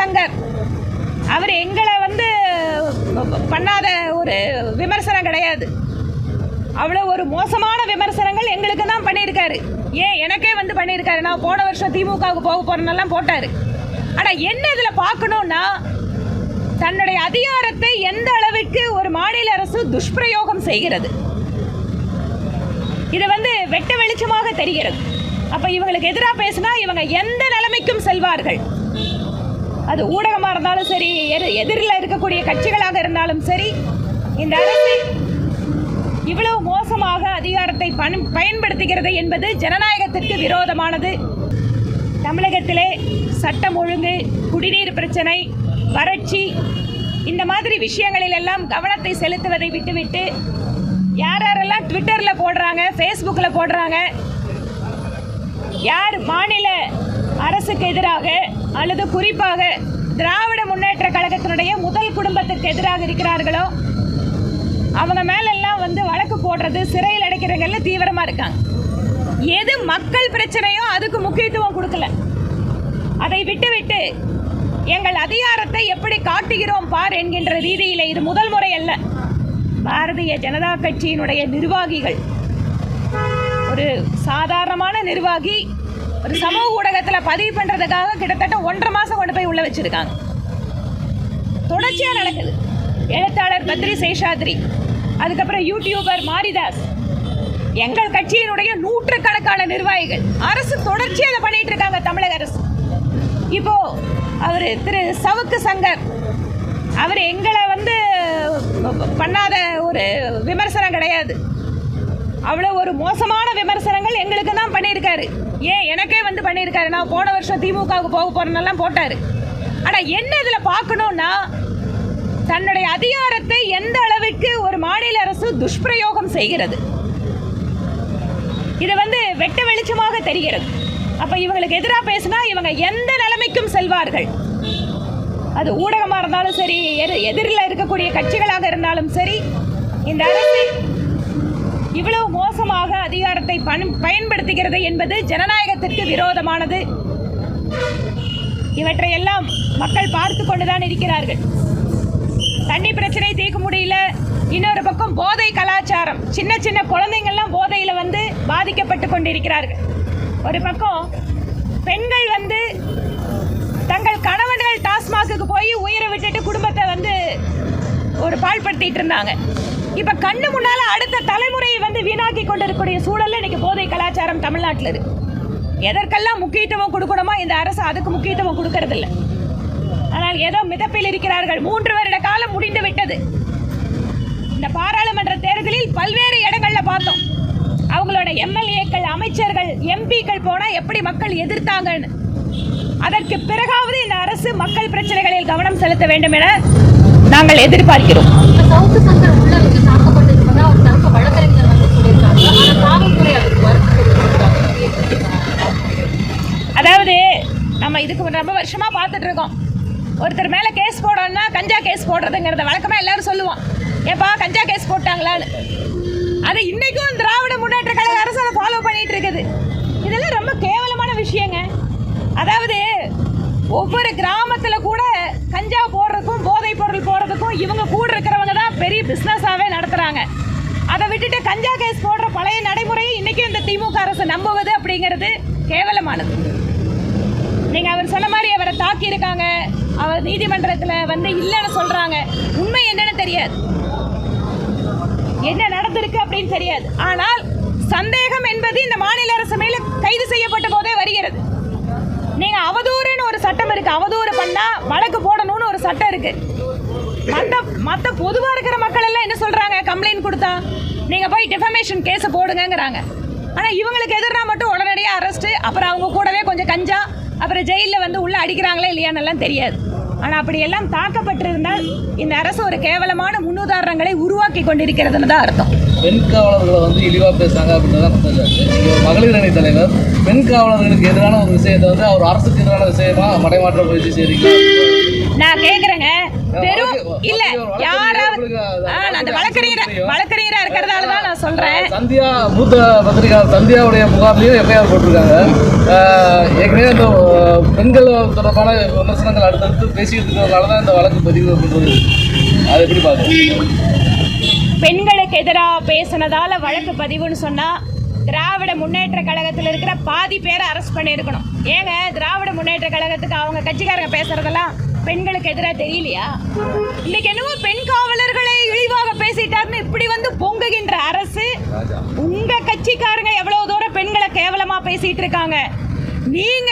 சங்கர். அவர் எங்களை வந்து பண்ணாத ஒரு விமர்சனம் கிடையாது. அவ்வளோ ஒரு மோசமான விமர்சனங்கள் எங்களுக்கு தான் பண்ணியிருக்காரு. ஏன் எனக்கே வந்து பண்ணியிருக்காரு? நான் போன வருஷம் திமுகவுக்கு போக போகிறேன்னெல்லாம் போட்டார். ஆனால் என்ன இதில் பார்க்கணுன்னா தன்னுடைய அதிகாரத்தை எந்த அளவிற்கு ஒரு மாநில அரசு துஷ்பிரயோகம் செய்கிறது. இது வந்து வெட்ட வெளிச்சமாக தெரிகிறது. அப்போ இவங்களுக்கு எதிராக பேசினா இவங்க எந்த நிலைமைக்கும் செல்வார்கள்? அது ஊடகமாக இருந்தாலும் சரி எதிரில் இருக்கக்கூடிய கட்சிகளாக இருந்தாலும் சரி இந்த அரசு இவ்வளவு மோசமாக அதிகாரத்தை பண் பயன்படுத்துகிறது என்பது ஜனநாயகத்திற்கு விரோதமானது. தமிழகத்திலே சட்டம் ஒழுங்கு குடிநீர் பிரச்சனை வறட்சி இந்த மாதிரி விஷயங்களில் எல்லாம் கவனத்தை செலுத்துவதை விட்டுவிட்டு யார் யாரெல்லாம் ட்விட்டரில் போடுறாங்க ஃபேஸ்புக்கில் போடுறாங்க யார் மாநில அரசுக்கு எதிராக அல்லது குறிப்பாக திராவிட முன்னேற்ற கழகத்தினுடைய முதல் குடும்பத்திற்கு எதிராக இருக்கிறார்களோ அவங்க மேலெல்லாம் வந்து வழக்கு போடுறது சிறையில் அடைக்கிறவங்கெல்லாம் தீவிரமாக இருக்காங்க. எது மக்கள் பிரச்சனையோ அதுக்கு முக்கியத்துவம் கொடுக்கல. அதை விட்டுவிட்டு எங்கள் அதிகாரத்தை எப்படி காட்டுகிறோம் பார் என்கின்ற ரீதியில் இது முதல் முறை அல்ல. பாரதிய ஜனதா கட்சியினுடைய நிர்வாகிகள் ஒரு சாதாரணமான நிர்வாகி ஒரு சமூக ஊடகத்தில் பதிவு பண்ணுறதுக்காக கிட்டத்தட்ட ஒன்றரை மாதம் கொண்டு போய் உள்ள வச்சிருக்காங்க. தொடர்ச்சியாக நடக்குது. எழுத்தாளர் பத்ரி சேஷாத்ரி அதுக்கப்புறம் யூடியூபர் மாரிதாஸ். எங்கள் கட்சியினுடைய நூற்றுக்கணக்கான நிர்வாகிகள். அரசு தொடர்ச்சியாக அதை பண்ணிட்டு இருக்காங்க தமிழக அரசு. இப்போ அவர் திரு சவுக்கு சங்கர் அவர் எங்களை வந்து பண்ணாத ஒரு விமர்சனம் கிடையாது. அவ்வளோ ஒரு மோசமான விமர்சனங்கள் எங்களுக்கு தான் பண்ணியிருக்காரு. ஏன் எனக்கே வந்து பண்ணியிருக்காரு. நான் போன வருஷம் திமுகவுக்கு போக போகிறேன்னெல்லாம் போட்டார். ஆனால் என்ன இதில் பார்க்கணுன்னா தன்னுடைய அதிகாரத்தை எந்த அளவிற்கு ஒரு மாநில அரசு துஷ்பிரயோகம் செய்கிறது. இது வந்து வெட்ட வெளிச்சமாக தெரிகிறது. அப்போ இவங்களுக்கு எதிராக பேசினா இவங்க எந்த நிலைமைக்கும் செல்வார்கள். அது ஊடகமாக இருந்தாலும் சரி எதிரில் இருக்கக்கூடிய கட்சிகளாக இருந்தாலும் சரி இந்த அரசு இவ்வளவு மோசமாக அதிகாரத்தை பயன்படுத்துகிறது என்பது ஜனநாயகத்திற்கு விரோதமானது. இவற்றையெல்லாம் மக்கள் பார்த்து கொண்டுதான் இருக்கிறார்கள். தண்ணி பிரச்சனை தீர்க்க முடியல. இன்னொரு பக்கம் போதை கலாச்சாரம். சின்ன சின்ன குழந்தைங்கள்லாம் போதையில் வந்து பாதிக்கப்பட்டு கொண்டிருக்கிறார்கள். ஒரு பக்கம் பெண்கள் வந்து தங்கள் கணவன்கள் டாஸ்மாகுக்கு போய் உயிரை விட்டுட்டு குடும்பத்தை வந்து ஒரு பாழ்படுத்திட்டு இருந்தாங்க. இப்ப கண்ணு முன்னால அடுத்த தலைமுறையை வந்து வீணாக்கி கொண்டிருக்கக்கூடிய சூழல்ல இன்னைக்கு போதை கலாச்சாரம் தமிழ்நாட்டில் இருக்கு. எதற்கெல்லாம் முக்கியத்துவம் கொடுக்கணுமோ இந்த அரசு அதுக்கு முக்கியத்துவம் கொடுக்கறதில்ல. ஆனால் ஏதோ மிதப்பில் இருக்கிறார்கள். மூன்று வருட காலம் முடிந்து விட்டது. இந்த பாராளுமன்ற தேர்தலில் பல்வேறு இடங்கள்ல பார்த்தோம். அவங்களோட எம்எல்ஏக்கள் அமைச்சர்கள் எம்பிக்கள் போனால் எப்படி மக்கள் எதிர்த்தாங்கன்னு. அதற்கு பிறகாவது இந்த அரசு மக்கள் பிரச்சனைகளில் கவனம் செலுத்த வேண்டும் என நாங்கள் எதிர்பார்க்கிறோம் இப்ப சவுக்கு சங்கர் உள்ள வந்து தாக்கப்பட்டிருப்பதா ஒரு தரப்பு வழக்கறிஞர் வந்து சொல்லியிருக்காங்க ஆனா காவல்துறை அதுக்கு மறுப்பு தெரிவிச்சிருக்காங்க. அதாவது நம்ம இதுக்கு ரொம்ப வருஷமா பார்த்துட்டு இருக்கோம் ஒருத்தர் மேல கேஸ் போடணும்னா கஞ்சா கேஸ் போடுறதுங்கிறத வழக்கமா எல்லாரும் சொல்லுவோம். ஏப்பா கஞ்சா கேஸ் போட்டாங்களான்னு. அது இன்னைக்கும் திராவிட முன்னேற்ற கழக அரசு அதை ஃபாலோ பண்ணிட்டு இருக்குது இதெல்லாம் ரொம்ப கேவலமான விஷயங்க. அதாவது ஒவ்வொரு கிராமத்தில் கூட கஞ்சா போடுறதுக்கும் போதைப் பொருள் போடுறதுக்கும் இவங்க கூட இருக்கிறவங்க தான் பெரிய பிஸ்னஸாகவே நடத்துகிறாங்க அதை விட்டுட்டு கஞ்சா கேஸ் போடுற பழைய நடைமுறையை இன்னைக்கும் இந்த திமுக அரசு நம்புவது அப்படிங்கிறது கேவலமானது. நீங்கள் அவர் சொன்ன மாதிரி அவரை தாக்கியிருக்காங்க அவர் நீதிமன்றத்தில் வந்து இல்லைன்னு சொல்கிறாங்க உண்மை என்னன்னு தெரியாது. என்ன நடந்திருக்கு அப்படின்னு தெரியாது. ஆனால் சந்தேகம் என்பது இந்த மாநில அரசு மேல கைது செய்யப்பட்ட போதே வருகிறது. நீங்க அவதூறுன்னு ஒரு சட்டம் இருக்கு. அவதூறு பண்ணா வழக்கு போடணும்னு ஒரு சட்டம் இருக்கு. மத்த மத்த பொதுவா இருக்கிற மக்கள் எல்லாம் என்ன சொல்றாங்க? கம்ப்ளைண்ட் கொடுத்தா? நீங்கள் போய் டிஃபமேஷன் கேஸை போடுங்கங்கறாங்க. ஆனால் இவங்களுக்கு எதிராக மட்டும் உடனடியாக அரெஸ்ட்டு அப்புறம் அவங்க கூடவே கொஞ்சம் கஞ்சா அப்புறம் ஜெயிலில் வந்து உள்ளே அடிக்கிறாங்களா இல்லையானெல்லாம் தெரியாது. ஆனால் அப்படியெல்லாம் தாக்கப்பட்டிருந்தால் இந்த அரசு ஒரு கேவலமான முன்னுதாரணங்களை உருவாக்கி கொண்டிருக்கிறதுன்னு தான் அர்த்தம். பெண் காவலர்களை வந்து இழிவா பேசுறாங்க அப்படின்றத குற்றச்சாட்டு ஒரு மகளிர் அணி தலைவர் பெண் காவலர்களுக்கு எதிரான ஒரு விஷயத்தை வந்து அவர் அரசுக்கு எதிரான விஷயமா மடைமாற்ற முயற்சி செய்றீங்க நான் கேக்குறேங்க. வெறும் இல்ல யாராவது அந்த வழக்கு வழக்கறிஞர் வழக்கறிஞரா இருக்கிறதால தான் நான் சொல்றேன். சந்தியா மூத்த பத்திரிகையாளர் சந்தியாவுடைய புகார்லையும் எஃப்ஐஆர் போட்டிருக்காங்க. ஏற்கனவே ஆஹ், பெண்கள் தொடர்பான விமர்சனங்கள் அடுத்தடுத்து பேசிட்டு இருக்கிறதுனால தான் இந்த வழக்கு பதிவு அப்படின்றது அதை எப்படி பார்க்குறீங்க பெண்களுக்கு எதிராக பேசினதால் வழக்கு பதிவுன்னு சொன்னால் திராவிட முன்னேற்ற கழகத்தில் இருக்கிற பாதி பேரை அரெஸ்ட் பண்ணியிருக்கணும். ஏங்க திராவிட முன்னேற்ற கழகத்துக்கு அவங்க கட்சிக்காரங்க பேசுறதெல்லாம் பெண்களுக்கு எதிராக தெரியலையா? இன்னைக்கு என்னவோ பெண் காவலர்களை இழிவாக பேசிட்டாருன்னு இப்படி வந்து பொங்குகின்ற அரசு உங்க கட்சிக்காரங்க எவ்வளவு தூரம் பெண்களை கேவலமா பேசிட்டு இருக்காங்க? நீங்க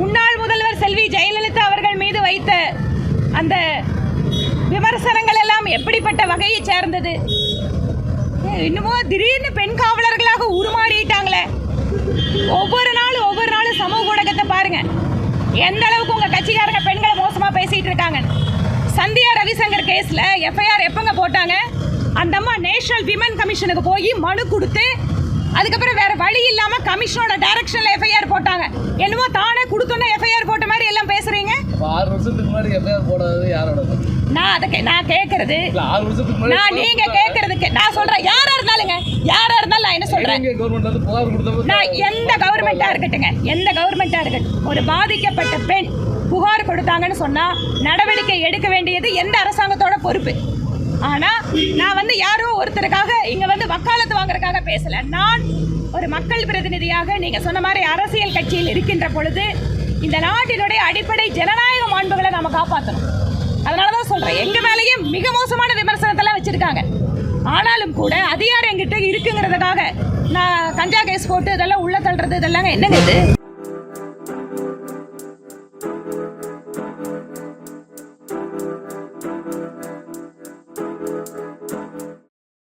முன்னாள் முதல்வர் செல்வி ஜெயலலிதா அவர்கள் மீது வைத்த அந்த விமர்சனங்கள் எல்லாம் எப்படிப்பட்ட வகையை சேர்ந்தது? ஏ, இன்னுமோ திடீர்னு பெண் காவலர்களாக உருமாறிட்டாங்களே. ஒவ்வொரு நாளும் ஒவ்வொரு நாளும் சமூக ஊடகத்தை பாருங்க. எந்த அளவுக்கு உங்க கட்சிக்காரங்க பெண்களை மோசமா பேசிட்டு இருக்காங்க? சந்தியா ரவிசங்கர் கேஸ்ல எஃப்ஐஆர் எப்பங்க போட்டாங்க? அந்த அம்மா நேஷனல் விமன் கமிஷனுக்கு போய் மனு கொடுத்து அதுக்கப்புறம் வேற வழி இல்லாம கமிஷனோட டைரக்ஷன்ல எஃப்ஐஆர் போட்டாங்க. என்னமோ தானே கொடுத்தோன்னே எஃப்ஐஆர் போட்ட மாதிரி எல்லாம் பேசுறீங்க? ஆறு வருஷத்துக்கு முன்னாடி எஃப்ஐஆர் போடாதது யாரோட நான் அதை நான் கேட்கறது நான் நீங்க கேட்கறதுக்கு நான் சொல்றேன். யாரா இருந்தாலுங்க யாரா இருந்தாலும் நான் என்ன சொல்றேன்? நான் எந்த கவர்மெண்டா இருக்கட்டுங்க எந்த கவர்மெண்டா இருக்கட்டும் ஒரு பாதிக்கப்பட்ட பெண் புகார் கொடுத்தாங்கன்னு சொன்னா நடவடிக்கை எடுக்க வேண்டியது எந்த அரசாங்கத்தோட பொறுப்பு. ஆனா நான் வந்து யாரோ ஒருத்தருக்காக இங்க வந்து வக்காலத்து வாங்குறதுக்காக பேசல. நான் ஒரு மக்கள் பிரதிநிதியாக நீங்க சொன்ன மாதிரி அரசியல் கட்சியில் இருக்கின்ற பொழுது இந்த நாட்டினுடைய அடிப்படை ஜனநாயக மாண்புகளை நாம காப்பாற்றணும் அதனால தான் சொல்கிறேன் எங்கள் மேலேயே மிக மோசமான விமர்சனத்தெல்லாம் வச்சுருக்காங்க. ஆனாலும் கூட அதிகாரம் எங்கிட்ட இருக்குங்கிறதுக்காக நான் கஞ்சா கேஸ் போட்டு இதெல்லாம் உள்ள தள்ளுறது இதெல்லாம் என்னங்க இது?